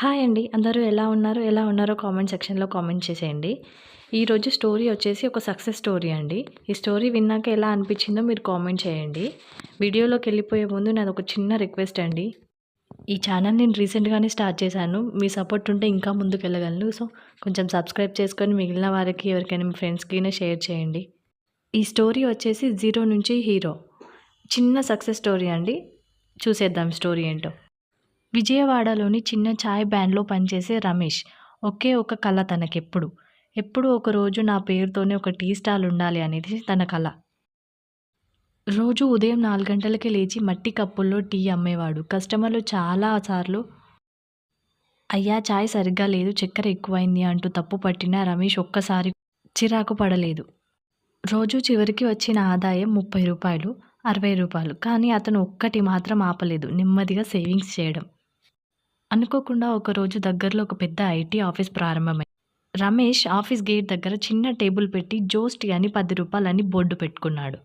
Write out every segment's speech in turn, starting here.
Hi అండి. అందరూ ఎలా ఉన్నారో? ఎలా ఉన్నారో కామెంట్ సెక్షన్లో కామెంట్ చేసేయండి. ఈరోజు స్టోరీ వచ్చేసి ఒక సక్సెస్ స్టోరీ అండి. ఈ స్టోరీ విన్నాక ఎలా అనిపించిందో మీరు కామెంట్ చేయండి. వీడియోలోకి వెళ్ళిపోయే ముందు నాది ఒక చిన్న రిక్వెస్ట్ అండి. ఈ ఛానల్ నేను రీసెంట్గానే స్టార్ట్ చేశాను. మీ సపోర్ట్ ఉంటే ఇంకా ముందుకు వెళ్ళగలను. సో కొంచెం సబ్స్క్రైబ్ చేసుకొని మిగిలిన వారికి ఎవరికైనా మీ ఫ్రెండ్స్కి షేర్ చేయండి. ఈ స్టోరీ వచ్చేసి జీరో నుంచి హీరో. చిన్న సక్సెస్ స్టోరీ అండి. చూసేద్దాం స్టోరీ ఏంటో. విజయవాడలోని చిన్న ఛాయ్ బ్యాండ్లో పనిచేసే రమేష్. ఒకే ఒక కళ తనకెప్పుడు. ఎప్పుడు ఒకరోజు నా పేరుతోనే ఒక టీ స్టాల్ ఉండాలి అనేది తన కళ రోజు ఉదయం నాలుగు గంటలకే లేచి మట్టి కప్పుల్లో టీ అమ్మేవాడు. కస్టమర్లు చాలా సార్లు అయ్యా ఛాయ్ సరిగ్గా లేదు చక్కెర ఎక్కువైంది అంటూ తప్పు పట్టినా రమేష్ ఒక్కసారి చిరాకు పడలేదు. రోజు చివరికి వచ్చిన ఆదాయం ముప్పై రూపాయలు అరవై రూపాయలు. కానీ అతను ఒక్కటి మాత్రం ఆపలేదు. నెమ్మదిగా సేవింగ్స్ చేయడం. అనుకోకుండా ఒకరోజు దగ్గరలో ఒక పెద్ద ఐటీ ఆఫీస్ ప్రారంభమైంది. రమేష్ ఆఫీస్ గేట్ దగ్గర చిన్న టేబుల్ పెట్టి జోస్ట్ అని పది రూపాయలని బోర్డు పెట్టుకున్నాడు.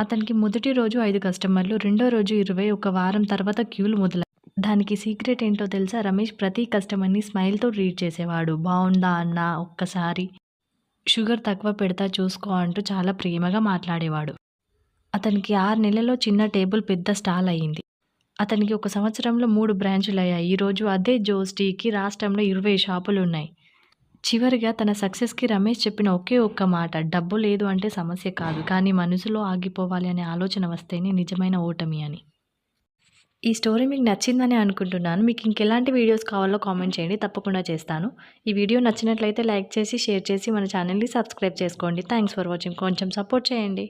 అతనికి మొదటి రోజు ఐదు కస్టమర్లు రెండో రోజు ఇరవై ఒక వారం తర్వాత క్యూలు మొదలై. దానికి సీక్రెట్ ఏంటో తెలుసా రమేష్? ప్రతి కస్టమర్ని స్మైల్తో ట్రీట్ చేసేవాడు. బాగుందా అన్న? ఒక్కసారి షుగర్ తక్కువ పెడతా చూసుకో అంటూ చాలా ప్రేమగా మాట్లాడేవాడు. అతనికి ఆరు నెలల్లో చిన్న టేబుల్ పెద్ద స్టాల్ అయ్యింది అతనికి ఒక సంవత్సరంలో మూడు బ్రాంచులు అయ్యాయి ఈరోజు అదే జోస్ టీకి రాష్ట్రంలో ఇరవై షాపులు ఉన్నాయి చివరిగా తన సక్సెస్కి రమేష్ చెప్పిన ఒకే ఒక్క మాట డబ్బు లేదు అంటే సమస్య కాదు కానీ మనసులో ఆగిపోవాలి అనే ఆలోచన వస్తేనే నిజమైన ఓటమి అని. ఈ స్టోరీ మీకు నచ్చిందని అనుకుంటున్నాను. మీకు ఇంకెలాంటి వీడియోస్ కావాలో కామెంట్ చేయండి. తప్పకుండా చేస్తాను. ఈ వీడియో నచ్చినట్లయితే లైక్ చేసి షేర్ చేసి మన ఛానల్ని సబ్స్క్రైబ్ చేసుకోండి. Thanks for watching. కొంచెం సపోర్ట్ చేయండి.